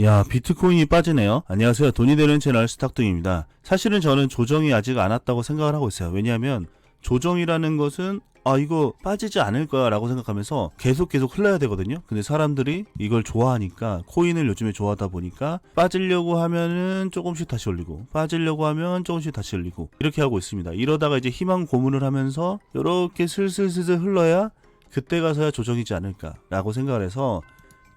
야, 비트코인이 빠지네요. 안녕하세요. 돈이 되는 채널 스탁둥입니다. 사실은 저는 조정이 아직 안 왔다고 생각을 하고 있어요. 왜냐하면 조정이라는 것은 아, 이거 빠지지 않을 거야 라고 생각하면서 계속 계속 흘러야 되거든요. 근데 사람들이 이걸 좋아하니까 코인을 요즘에 좋아하다 보니까 빠지려고 하면은 조금씩 다시 올리고 빠지려고 하면 조금씩 다시 올리고 이렇게 하고 있습니다. 이러다가 이제 희망 고문을 하면서 이렇게 슬슬슬슬 흘러야 그때 가서야 조정이지 않을까라고 생각을 해서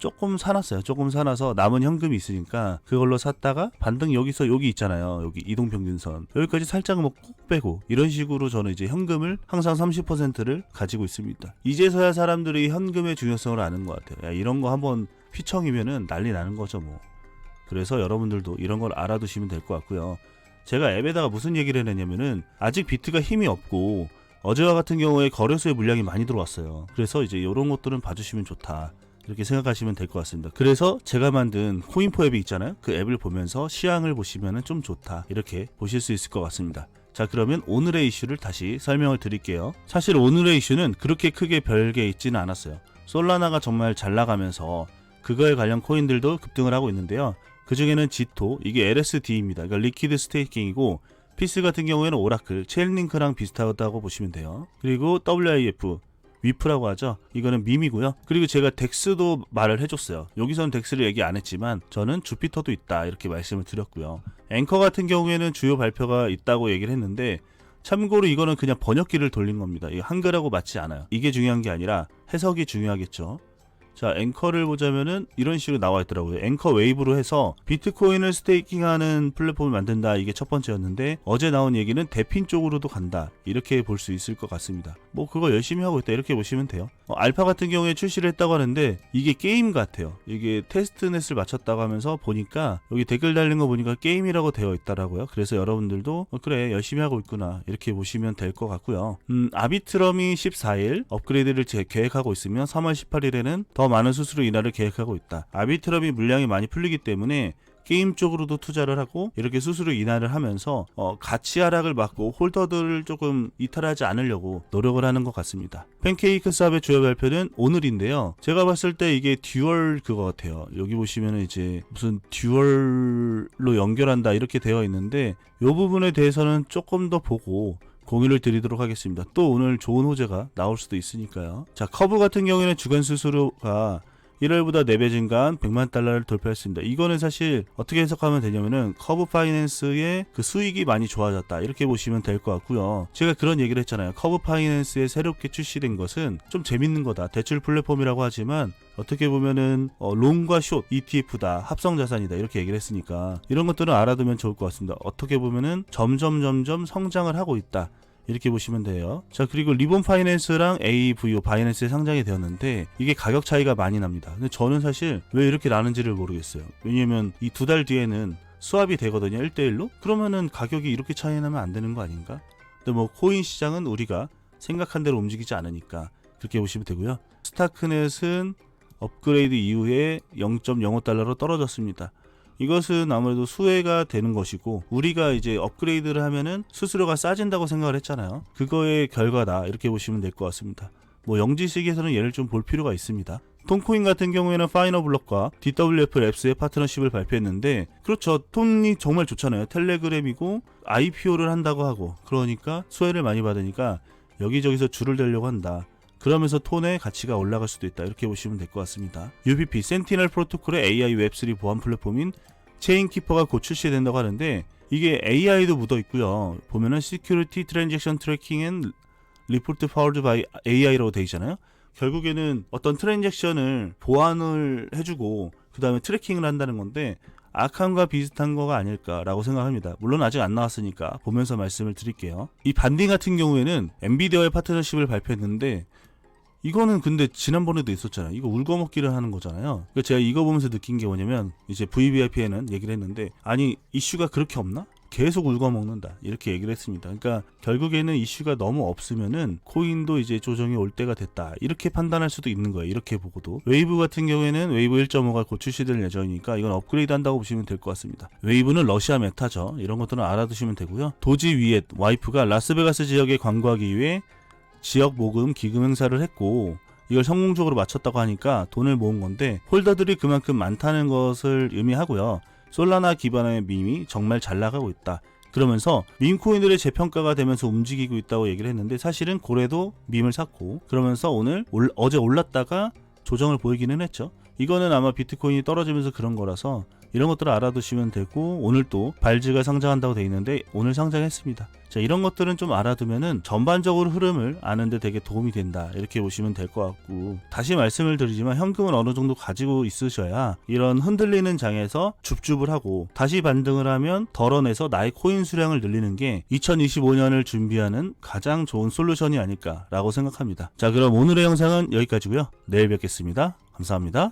조금 사놨어요. 조금 사놔서 남은 현금이 있으니까 그걸로 샀다가 반등 여기서 여기 있잖아요. 여기 이동평균선 여기까지 살짝 뭐꼭 빼고 이런 식으로 저는 이제 현금을 항상 30%를 가지고 있습니다. 이제서야 사람들이 현금의 중요성을 아는 것 같아요. 야, 이런 거 한번 휘청이면은 난리 나는 거죠 뭐. 그래서 여러분들도 이런 걸 알아두시면 될 것 같고요. 제가 앱에다가 무슨 얘기를 해냈냐면은 아직 비트가 힘이 없고 어제와 같은 경우에 거래소에 물량이 많이 들어왔어요. 그래서 이제 이런 것들은 봐주시면 좋다. 이렇게 생각하시면 될 것 같습니다. 그래서 제가 만든 코인포 앱이 있잖아요. 그 앱을 보면서 시향을 보시면 좀 좋다. 이렇게 보실 수 있을 것 같습니다. 자, 그러면 오늘의 이슈를 다시 설명을 드릴게요. 사실 오늘의 이슈는 그렇게 크게 별게 있지는 않았어요. 솔라나가 정말 잘 나가면서 그거에 관련 코인들도 급등을 하고 있는데요. 그 중에는 지토, 이게 LSD입니다. 그러니까 리퀴드 스테이킹이고 피스 같은 경우에는 오라클, 체인링크랑 비슷하다고 보시면 돼요. 그리고 WIF, 위프라고 하죠. 이거는 밈이고요. 그리고 제가 덱스도 말을 해줬어요. 여기서는 덱스를 얘기 안 했지만 저는 주피터도 있다 이렇게 말씀을 드렸고요. 앵커 같은 경우에는 주요 발표가 있다고 얘기를 했는데 참고로 이거는 그냥 번역기를 돌린 겁니다. 이게 한글하고 맞지 않아요. 이게 중요한 게 아니라 해석이 중요하겠죠. 자, 앵커를 보자면은 이런 식으로 나와 있더라고요. 앵커 웨이브로 해서 비트코인을 스테이킹하는 플랫폼을 만든다. 이게 첫 번째였는데 어제 나온 얘기는 대핀 쪽으로도 간다. 이렇게 볼 수 있을 것 같습니다. 뭐 그거 열심히 하고 있다. 이렇게 보시면 돼요. 어, 알파 같은 경우에 출시를 했다고 하는데 이게 게임 같아요. 이게 테스트넷을 마쳤다고 하면서 보니까 여기 댓글 달린 거 보니까 게임이라고 되어 있더라고요. 그래서 여러분들도 어, 그래 열심히 하고 있구나 이렇게 보시면 될 것 같고요. 음, 아비트럼이 14일 업그레이드를 제 계획하고 있으면 3월 18일에는 더 많은 수수료 인하를 계획하고 있다. 아비트럼이 물량이 많이 풀리기 때문에 게임 쪽으로도 투자를 하고 이렇게 수수료 인하를 하면서 어, 가치 하락을 막고 홀더들을 조금 이탈하지 않으려고 노력을 하는 것 같습니다. 팬케이크 삽의 주요 발표는 오늘인데요. 제가 봤을 때 이게 듀얼 그거 같아요. 여기 보시면은 이제 무슨 듀얼로 연결한다 이렇게 되어 있는데 이 부분에 대해서는 조금 더 보고 공유를 드리도록 하겠습니다. 또 오늘 좋은 호재가 나올 수도 있으니까요. 자, 커브 같은 경우에는 주간 수수료가 1월보다 4배 증가한 100만 달러를 돌파했습니다. 이거는 사실 어떻게 해석하면 되냐면은 커브 파이낸스의 그 수익이 많이 좋아졌다. 이렇게 보시면 될 것 같고요. 제가 그런 얘기를 했잖아요. 커브 파이낸스에 새롭게 출시된 것은 좀 재밌는 거다. 대출 플랫폼이라고 하지만 어떻게 보면은 어, 롱과 숏 ETF다 합성 자산이다 이렇게 얘기를 했으니까 이런 것들은 알아두면 좋을 것 같습니다. 어떻게 보면은 점점 점점 성장을 하고 있다. 이렇게 보시면 돼요. 자, 그리고 리본 파이낸스랑 AVO 바이낸스에 상장이 되었는데 이게 가격 차이가 많이 납니다. 근데 저는 사실 왜 이렇게 나는지를 모르겠어요. 왜냐면 이 두 달 뒤에는 수합이 되거든요. 1대1로? 그러면은 가격이 이렇게 차이 나면 안 되는 거 아닌가? 근데 뭐 코인 시장은 우리가 생각한 대로 움직이지 않으니까 그렇게 보시면 되고요. 스타크넷은 업그레이드 이후에 0.05달러로 떨어졌습니다. 이것은 아무래도 수혜가 되는 것이고 우리가 이제 업그레이드를 하면은 수수료가 싸진다고 생각을 했잖아요. 그거의 결과다 이렇게 보시면 될 것 같습니다. 뭐 영지식에서는 얘를 좀 볼 필요가 있습니다. 톤코인 같은 경우에는 파이너블럭과 DWF 랩스의 파트너십을 발표했는데 그렇죠 톤이 정말 좋잖아요 텔레그램이고 IPO를 한다고 하고 그러니까 수혜를 많이 받으니까 여기저기서 줄을 대려고 한다 그러면서 톤의 가치가 올라갈 수도 있다 이렇게 보시면 될 것 같습니다 UBP 센티널 프로토콜의 AI 웹3 보안 플랫폼인 체인키퍼가 곧 출시된다고 하는데 이게 AI도 묻어 있고요 보면은 Security Transaction Tracking and Report Powered by AI라고 되어 있잖아요 결국에는 어떤 트랜잭션을 보완을 해주고 그 다음에 트래킹을 한다는 건데 아캄과 비슷한 거가 아닐까라고 생각합니다. 물론 아직 안 나왔으니까 보면서 말씀을 드릴게요. 이 반딩 같은 경우에는 엔비디아의 파트너십을 발표했는데 이거는 근데 지난번에도 있었잖아요. 이거 울거먹기를 하는 거잖아요. 그러니까 제가 이거 보면서 느낀 게 뭐냐면 이제 VVIP에는 얘기를 했는데 아니 이슈가 그렇게 없나? 계속 울거먹는다 이렇게 얘기를 했습니다. 그러니까 결국에는 이슈가 너무 없으면은 코인도 이제 조정이 올 때가 됐다 이렇게 판단할 수도 있는 거예요. 이렇게 보고도 웨이브 같은 경우에는 웨이브 1.5가 곧 출시될 예정이니까 이건 업그레이드 한다고 보시면 될 것 같습니다. 웨이브는 러시아 메타죠. 이런 것들은 알아두시면 되고요. 도지 위에 와이프가 라스베가스 지역에 광고하기 위해 지역 모금 기금 행사를 했고 이걸 성공적으로 맞췄다고 하니까 돈을 모은 건데 홀더들이 그만큼 많다는 것을 의미하고요. 솔라나 기반의 밈이 정말 잘 나가고 있다. 그러면서 밈코인들의 재평가가 되면서 움직이고 있다고 얘기를 했는데 사실은 고래도 밈을 샀고 그러면서 오늘 올- 어제 올랐다가 조정을 보이기는 했죠. 이거는 아마 비트코인이 떨어지면서 그런 거라서 이런 것들을 알아두시면 되고 오늘 또 발즈가 상장한다고 돼 있는데 오늘 상장했습니다. 자 이런 것들은 좀 알아두면은 전반적으로 흐름을 아는데 되게 도움이 된다 이렇게 보시면 될 것 같고 다시 말씀을 드리지만 현금은 어느 정도 가지고 있으셔야 이런 흔들리는 장에서 줍줍을 하고 다시 반등을 하면 덜어내서 나의 코인 수량을 늘리는 게 2025년을 준비하는 가장 좋은 솔루션이 아닐까라고 생각합니다. 자 그럼 오늘의 영상은 여기까지고요. 내일 뵙겠습니다. 감사합니다.